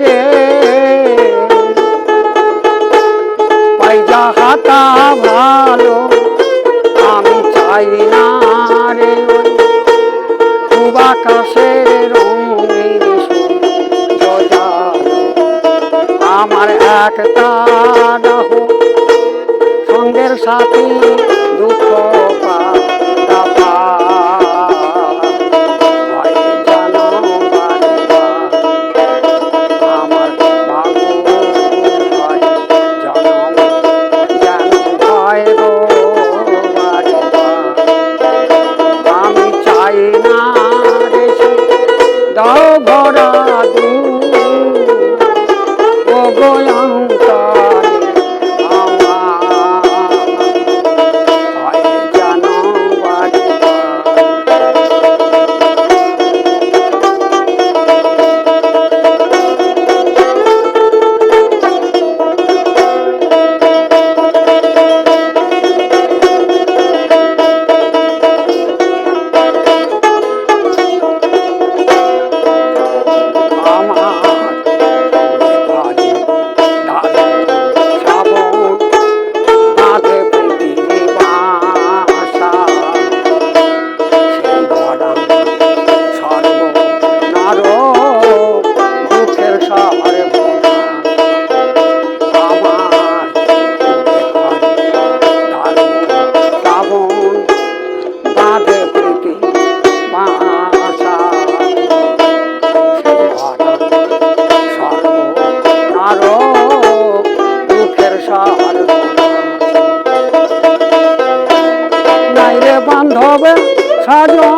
রে পাইজা হাতা ভালো, আমি চাই না রে। খুব আকাশের রঙিন আমার একটা সঙ্গের সাথী দাও ভরা দু ও গোয়াম রাজা